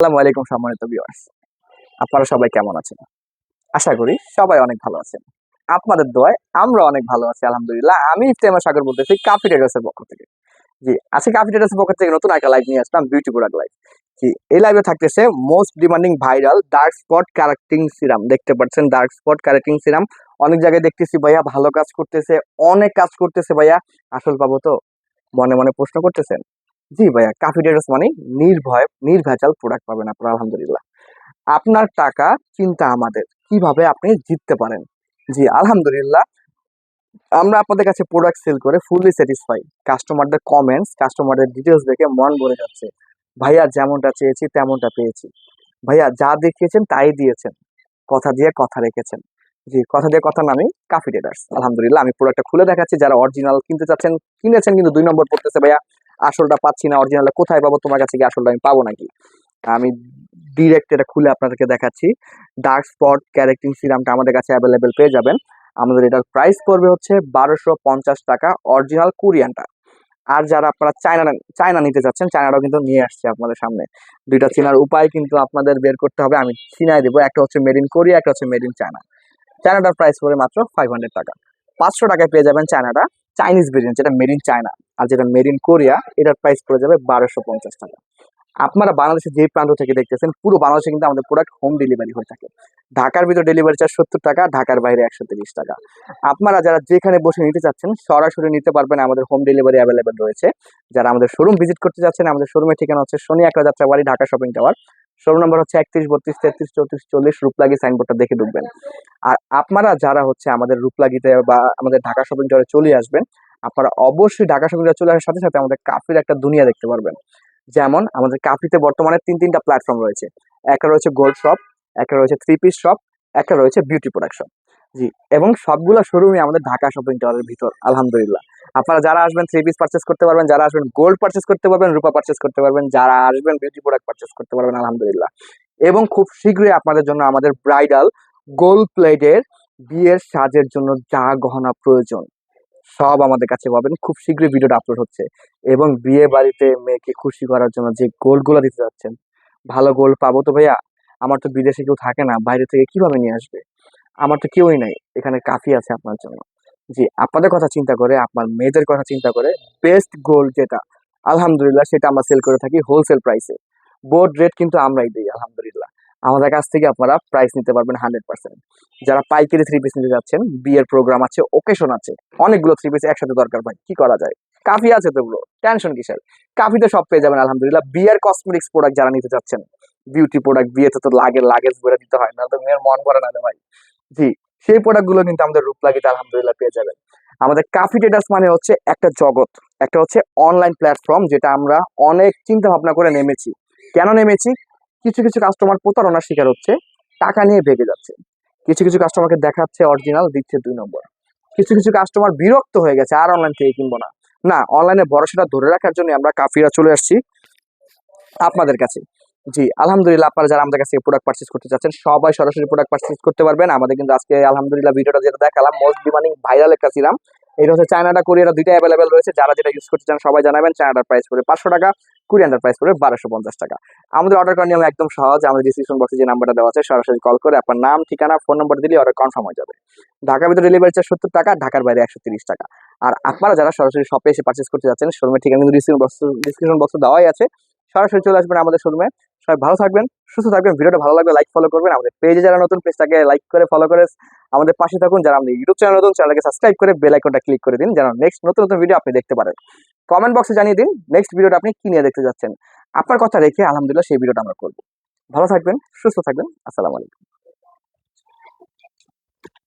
আসসালামু আলাইকুম সম্মানিত ভিউয়ার্স আপনারা সবাই কেমন আছেন? আশা করি সবাই অনেক ভালো আছেন। আপনাদের দোয়ায় আমরা অনেক ভালো আছি, আলহামদুলিল্লাহ। আমি ইফতেমা সাগর বলতেছি কাফি ট্রেডার্সের পক্ষ থেকে। জি, আজকে কাফি ট্রেডার্সের পক্ষ থেকে নতুন একটা লাইভ নিয়ে আসলাম বিউটি প্রোডাক্ট লাইভ জি, এই লাইভে থাকতেছে most demanding viral dark spot correcting serum দেখতে পাচ্ছেন ডার্ক স্পট কারেক্টিং সিরাম অনেক জায়গায় দেখতেছি ভাইয়া ভালো কাজ করতেছে, অনেক কাজ করতেছে ভাইয়া। আসল পাবো তো মনে মনে প্রশ্ন করতেছেন? জি ভাইয়া কাফি ট্রেডার্স মানে নির্ভয়, নির্ভেজাল প্রোডাক্ট পাবেন আপনারা, আলহামদুলিল্লাহ। আপনার টাকা, চিন্তা আমাদের, কীভাবে আপনি জিততে পারেন? জি, আলহামদুলিল্লাহ। আমরা আপনাদের কাছে প্রোডাক্ট সেল করে ফুললি স্যাটিসফাই কাস্টমারদের কমেন্টস কাস্টমারদের ডিটেলস দেখে মন ভরে যাচ্ছে। ভাইয়া, যেমনটা চেয়েছি, তেমনটা পেয়েছি। ভাইয়া, যা দেখিয়েছেন, তাই দিয়েছেন। কথা দিয়ে কথা রেখেছেন। জি, কথা দিয়ে কথা নামি কাফি ট্রেডার্স আলহামদুলিল্লাহ, আমি প্রোডাক্টটা খুলে দেখাচ্ছি। যারা অরিজিনাল কিনতে চাচ্ছেন, কিনেছেন, কিন্তু দুই নম্বর পড়তেছে, ভাইয়া আসলটা পাচ্ছি না অরিজিনালটা কোথায় পাবো তোমার কাছে কি আসলটা আমি পাবো নাকি? আমি ডিরেক্ট এটা খুলে আপনাদেরকে দেখাচ্ছি। ডার্ক স্পট ক্যারেক্টিং সিরামটা আমাদের কাছে অ্যাভেলেবেল পেয়ে যাবেন। আমাদের এটার প্রাইস পড়বে হচ্ছে বারোশো পঞ্চাশ টাকা অরিজিনাল কোরিয়ানটা আর যারা আপনারা চায়না চায়না নিতে চাচ্ছেন চায়নাটাও কিন্তু নিয়ে আসছে আপনাদের সামনে। দুইটা চেনার উপায় কিন্তু আপনাদের বের করতে হবে। আমি চিনাই দেবো একটা হচ্ছে মেড ইন কোরিয়া একটা হচ্ছে মেড ইন চায়না চায়নাটার প্রাইস পড়বে মাত্র ফাইভ হান্ড্রেড টাকা। পাঁচশো টাকায় পেয়ে যাবেন চায়নাটা চাইনিজ ভেরিয়েন্ট যেটা মেড ইন চায়না আর যেটা মেড ইন কোরিয়া এটার প্রাইস পড়ে যাবে বারোশো পঞ্চাশ টাকা। আপনারা বাংলাদেশের যে প্রান্ত থেকে দেখতেছেন, পুরো বাংলাদেশে কিন্তু আমাদের প্রোডাক্ট হোম ডেলিভারি হয়ে থাকে। ঢাকার ভিতরে ডেলিভারি চার্জ সত্তর টাকা, ঢাকার বাইরে একশো তিরিশ টাকা। আপনারা যারা যেখানে বসে নিতে চাচ্ছেন, সরাসরি নিতে পারবেন, আমাদের হোম ডেলিভারি অ্যাভেলেবেল রয়েছে। যারা আমাদের শোরুম ভিজিট করতে যাচ্ছেন, আমাদের শোরুমের ঠিকানা হচ্ছে একলা Jatrabari Dhaka shopping tower showroom নম্বর হচ্ছে একত্রিশ, বত্রিশ, তেত্রিশ, চৌত্রিশ, চল্লিশ রূপলাগি সাইনবোর্ডটা দেখে ঢুকবেন। আর আপনারা যারা হচ্ছে আমাদের রূপলাগিতে বা আমাদের ঢাকা শপিং টাওয়ারে চলে আসবেন, আপনারা অবশ্যই ঢাকা শপিং চলে আসার সাথে সাথে আমাদের কাফির একটা দুনিয়া দেখতে পারবেন। যেমন আমাদের কাফিতে বর্তমানে তিন, তিনটা প্ল্যাটফর্ম রয়েছে। একটা রয়েছে গোল্ড শপ একটা রয়েছে থ্রি পিস শপ একটা রয়েছে বিউটি প্রোডাক্ট শপ জি, এবং সবগুলো শোরুমই আমাদের ঢাকা শপিং টাওয়ারের ভিতর, আলহামদুলিল্লাহ। আপনারা যারা আসবেন থ্রি পিস পারচেস করতে পারবেন, যারা আসবেন গোল্ড পারচেস করতে পারবেন, রূপা পারচেস করতে পারবেন, যারা আসবেন বিউটি প্রোডাক্ট পারচেস করতে পারবেন, আলহামদুলিল্লাহ। এবং খুব শীঘ্রই আপনাদের জন্য আমাদের ব্রাইডাল গোল্ড প্লেটের বিয়ের সাজের জন্য যা গহনা প্রয়োজন, সব আমাদের কাছে পাবেন। খুব শীঘ্রই ভিডিওটা আপলোড হচ্ছে এবং বিয়ে বাড়িতে মেয়েকে খুশি করার জন্য যে গোলগুলো দিতে যাচ্ছেন, ভালো গোল পাবো তো ভাইয়া? আমার তো বিদেশে কেউ থাকে না, বাইরে থেকে কীভাবে নিয়ে আসবে? আমার তো কেউই নাই, এখানে কাফি আছে আপনার জন্য। জি, আপনাদের কথা চিন্তা করে, আপনার মেয়েদের কথা চিন্তা করে বেস্ট গোল্ড যেটা, আলহামদুলিল্লাহ সেটা আমরা সেল করে থাকি হোলসেল প্রাইসে বোর্ড রেট কিন্তু আমরাই দিই, আলহামদুলিল্লাহ। আমাদের কাছ থেকে আপনারা প্রাইস নিতে পারবেন হান্ড্রেড পার্সেন্ট যারা পাইকারি থ্রি পিস নিতে যাচ্ছেন, বিয়ের প্রোগ্রাম আছে ওকেশন আছে, অনেকগুলো থ্রি পিস একসাথে দরকার ভাই, কি করা যায়? কাফি আছে তো এগুলো টেনশন কিসের? কাফিতে সব পেয়ে যাবেন, আলহামদুলিল্লাহ। বিয়ের কসমেটিক্স প্রোডাক্ট যারা নিতে চাচ্ছেন বিউটি প্রোডাক্ট বিয়েতে তো লাগে লাগেজ ভরে দিতে হয়, না তো মেয়ের মন করে না ভাই। জি সেই প্রোডাক্টগুলো কিন্তু আমাদের রূপ লাগিতে আলহামদুলিল্লাহ পেয়ে যাবেন। আমাদের কাফি ট্রেডার্স মানে হচ্ছে একটা জগৎ, একটা হচ্ছে অনলাইন প্ল্যাটফর্ম যেটা আমরা অনেক চিন্তা ভাবনা করে নেমেছি। কেন নেমেছি? কিছু কিছু কাস্টমার প্রতারণার শিকার হচ্ছে, টাকা নিয়ে ভেগে যাচ্ছে। কিছু কিছু কাস্টমারকে দেখাচ্ছে অরিজিনাল দিচ্ছে দুই নম্বর। কিছু কিছু কাস্টমার বিরক্ত হয়ে গেছে, আর অনলাইন থেকে কিনবো না। না অনলাইনে ভরসাটা ধরে রাখার জন্য আমরা কাফিরা চলে আসছি আপনাদের কাছে। জি, আলহামদুলিল্লাহ আপনারা যারা আমাদের কাছে প্রোডাক্ট পারচেস করতে চাচ্ছেন, সবাই সরাসরি প্রোডাক্ট পারচেস করতে পারবেন। আমাদের কিন্তু আজকে আলহামদুলিল্লাহ ভিডিওটা যেটা দেখালাম মোস্ট ডিমান্ডিং ভাইরাল একটা সিরাম এটা হচ্ছে চায়নাটা কোরিয়াটা দুইটা অ্যাভেলেবেল রয়েছে। যারা যেটা ইউজ করতে চান সবাই জানাবেন, চায়নাটার প্রাইস পড়বে পাঁচশো টাকা কোরিয়ানটার প্রাইস পড়বে বারোশো পঞ্চাশ টাকা। আমাদের অর্ডার করার নিয়ম একদম সহজ, আমাদের ডিসক্রিপশন বক্সে যে নাম্বারটা দেওয়া আছে, সরাসরি কল করে আপনার নাম, ঠিকানা ফোন নম্বর দিলে অর্ডার কনফার্ম হয়ে যাবে। ঢাকার ভিতরে ডেলিভারি চার্জ সত্তর টাকা, ঢাকার বাইরে একশো তিরিশ টাকা। আর আপনারা যারা সরাসরি শপে এসে পার্চেস করতে যাচ্ছেন শোরুমের ঠিকানা কিন্তু ডিসক্রিপশন বক্স ডিসক্রিপশন বক্স দেওয়াই আছে। সরাসরি চলে আসবেন আমাদের শোরুমে সবাই ভালো থাকবেন, সুস্থ থাকবেন, ভিডিওটা ভালো লাগবে লাইক ফলো করবেন। আমাদের পেজে যারা নতুন পেজটাকে লাইক করে ফলো করে আমাদের পাশে থাকুন। যারা আমাদের ইউটিউব চ্যানেল নতুন চ্যানেলকে সাবস্ক্রাইব করে বেল আইকনটা ক্লিক করে দিন। যেন নেক্সট নতুন নতুন ভিডিও আপনি দেখতে পারেন। কমেন্ট বক্সে জানিয়ে দিন নেক্সট ভিডিওটা আপনি কি নিয়ে দেখতে যাচ্ছেন। আপনার কথা রেখে, আলহামদুলিল্লাহ, সেই ভিডিওটা আমরা করব। ভালো থাকবেন, সুস্থ থাকবেন। আসসালামু আলাইকুম।